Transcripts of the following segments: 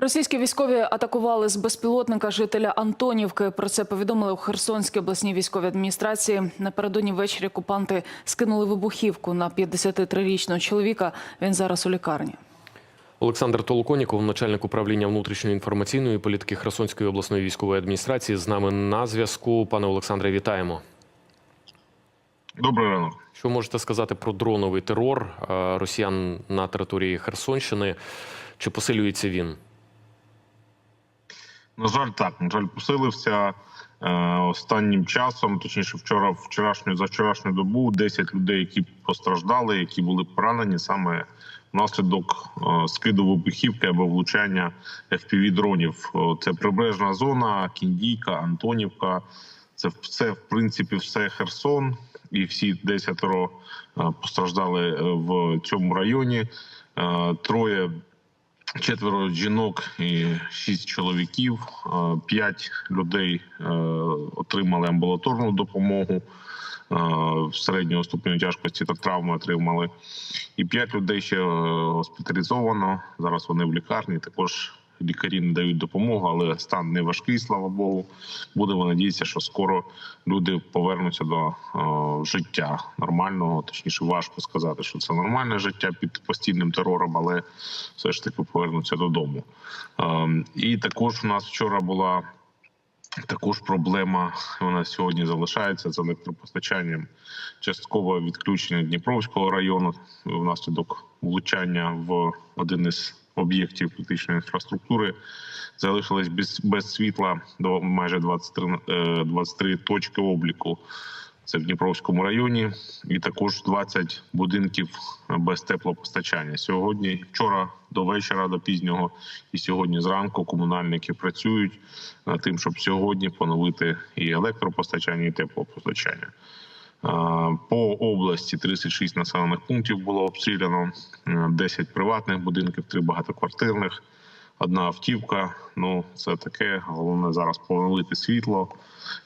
Російські військові атакували з безпілотника жителя Антонівки. Про це повідомили у Херсонській обласній військовій адміністрації. Напередодні ввечері окупанти скинули вибухівку на 53-річного чоловіка. Він зараз у лікарні. Олександр Толоконіков, начальник управління внутрішньої інформаційної політики Херсонської обласної військової адміністрації, з нами на зв'язку. Пане Олександре, вітаємо. Добрий ранок. Що можете сказати про дроновий терор е, росіян на території Херсонщини? Чи посилюється він? На жаль, так на жаль, посилився е, останнім часом. Точніше, вчора, вчорашню за вчорашню добу 10 людей, які постраждали, які були поранені саме внаслідок е, скиду вибухівки або влучання fpv дронів. Це прибережна зона, Кіндійка, Антонівка. Це все, в принципі, все Херсон, і всі десятеро е, постраждали е, в цьому районі. Е, Троє четверо жінок і шість чоловіків. Е, П'ять людей е, отримали амбулаторну допомогу в середнього ступеню тяжкості та травми отримали. І п'ять людей ще е, госпіталізовано. Зараз вони в лікарні. Також лікарі не дають допомогу, але стан не важкий, слава Богу. Будемо надіятися, що скоро люди повернуться до е, життя нормального. Точніше, важко сказати, що це нормальне життя під постійним терором, але все ж таки повернуться додому. Е, і також у нас вчора була. Також проблема вона сьогодні залишається з електропостачанням. Часткове відключення Дніпровського району внаслідок влучання в один із об'єктів критичної інфраструктури. Залишилось без, без світла до майже 23, е, 23 точки обліку. Це в Дніпровському районі, і також 20 будинків без теплопостачання. Сьогодні, вчора до вечора, до пізнього, і сьогодні зранку комунальники працюють над тим, щоб сьогодні поновити і електропостачання, і теплопостачання. Е, По області 36 населених пунктів було обстріляно, е, 10 приватних будинків, 3 багатоквартирних, одна автівка. Ну це таке. Головне зараз поновити світло,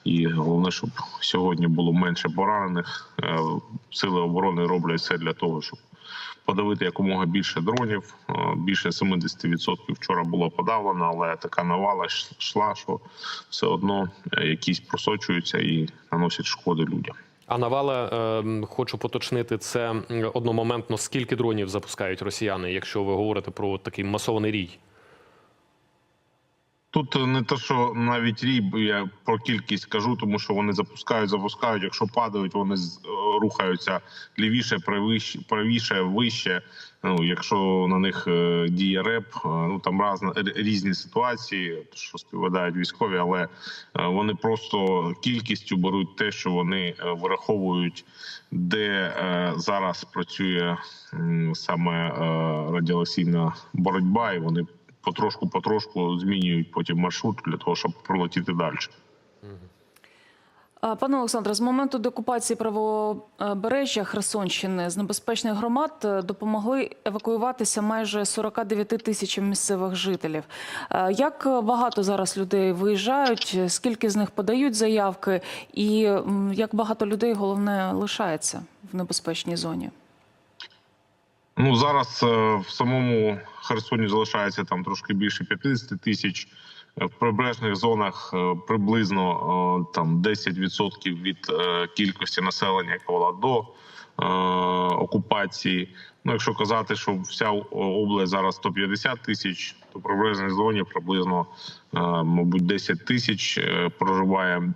і головне, щоб сьогодні було менше поранених. Е, Сили оборони роблять все для того, щоб подавити якомога більше дронів. Е, Більше 70% вчора було подавлено, але така навала йшла, що все одно е, якісь просочуються і наносять шкоди людям. А навала, е, хочу поточнити, це одномоментно скільки дронів запускають росіяни, якщо ви говорите про такий масований рій? Тут не те, що навіть ріб, я про кількість кажу, тому що вони запускають, запускають. Якщо падають, вони е, рухаються лівіше, правіше, правіше, вище. Ну, якщо на них е, діє реп, е, ну там разна, різні ситуації, що співпадають військові, але вони просто кількістю беруть те, що вони враховують, де зараз працює саме радіолокаційна боротьба, і вони потрошку потрошку змінюють потім маршрут для того, щоб пролетіти далі. Пане Олександре, з моменту деокупації правобережжя Херсонщини з небезпечних громад е, допомогли евакуюватися майже 49 тисячам місцевих жителів. Е, Як багато зараз людей виїжджають? Скільки з них подають заявки, і як багато людей головне лишається в небезпечній зоні? Ну зараз е, в самому Херсоні залишається там трошки більше 50 тисяч. Е, В прибережних зонах е, приблизно там 10% від кількості населення, яка була до окупації. Ну, якщо казати, що вся область зараз 150 тисяч, то в прибережній зоні приблизно, мабуть, 10 тисяч проживає,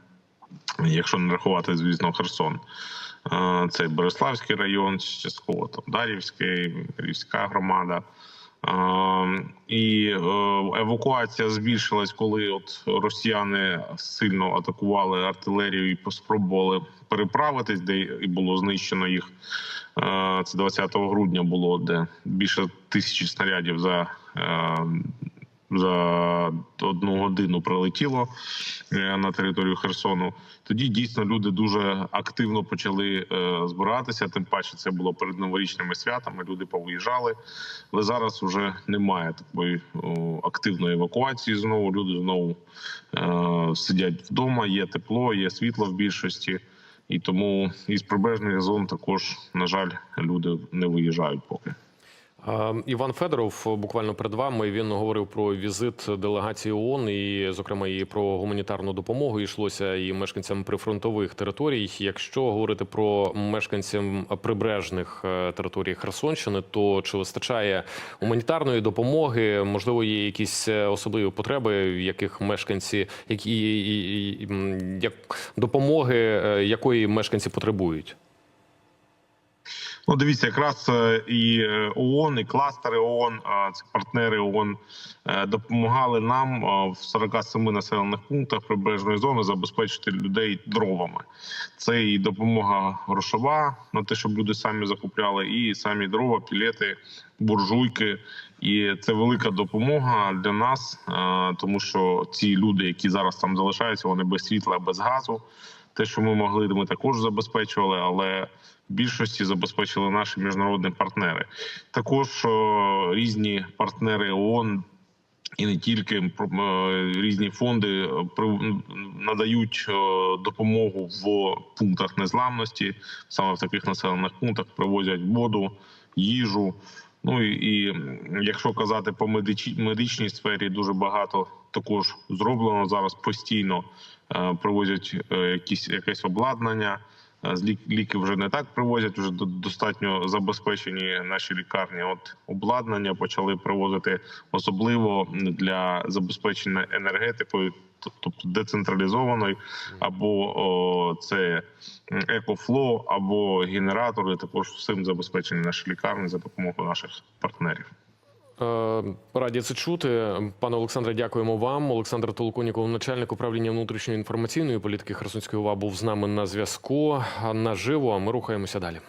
якщо не рахувати, звісно, Херсон. Е, Це Бориславський район, частково там Дарівський, Рівська громада. Е, І е, евакуація збільшилась, коли от росіяни сильно атакували артилерію і спробували переправитись, де і було знищено їх. Це 20 грудня було, де більше тисячі снарядів за за одну годину прилетіло е, на територію Херсону. Тоді дійсно люди дуже активно почали е, збиратися. Тим паче це було перед новорічними святами. Люди повиїжджали, але зараз вже немає такої активної евакуації. Знову люди знову е, сидять вдома. Є тепло, є світло в більшості. І тому із прибережних зон також, на жаль, люди не виїжджають поки. Е, Іван Федоров буквально перед вами він говорив про візит делегації ООН і, зокрема, і про гуманітарну допомогу. Йшлося і мешканцям прифронтових територій. Якщо говорити про мешканцям прибережних е, територій Херсонщини, то чи вистачає гуманітарної допомоги? Можливо, є якісь е, особливі потреби, яких мешканці, які як допомоги, е, якої мешканці потребують? Ну, дивіться, якраз е, і е, ООН, і кластери ООН, це партнери ООН, е, допомагали нам в 47 населених пунктах прибережної зони забезпечити людей дровами. Це і допомога грошова на те, щоб люди самі закупляли, і самі дрова, пілети, буржуйки. І це велика допомога для нас, тому що ці люди, які зараз там залишаються, вони без світла, без газу. Те, що ми могли, ми також забезпечували, але в більшості забезпечили наші міжнародні партнери. Також різні партнери ООН і не тільки е, різні фонди е, надають допомогу в пунктах незламності. Саме в таких населених пунктах привозять воду, їжу. Ну і, якщо казати по медичній сфері, дуже багато також зроблено зараз постійно. Е, Привозять е, якісь якесь обладнання. Е, Ліки вже не так привозять, вже до- достатньо забезпечені наші лікарні. От обладнання почали привозити особливо для забезпечення енергетикою, тобто децентралізованою, або о, це екофло, або генератори. Також всім забезпечені наші лікарні за допомогою наших партнерів. Е, Раді це чути. Пане Олександре, дякуємо вам. Олександр Толоконіков, начальник управління внутрішньої інформаційної політики Херсонської ОВА, був з нами на зв'язку наживо. А ми рухаємося далі.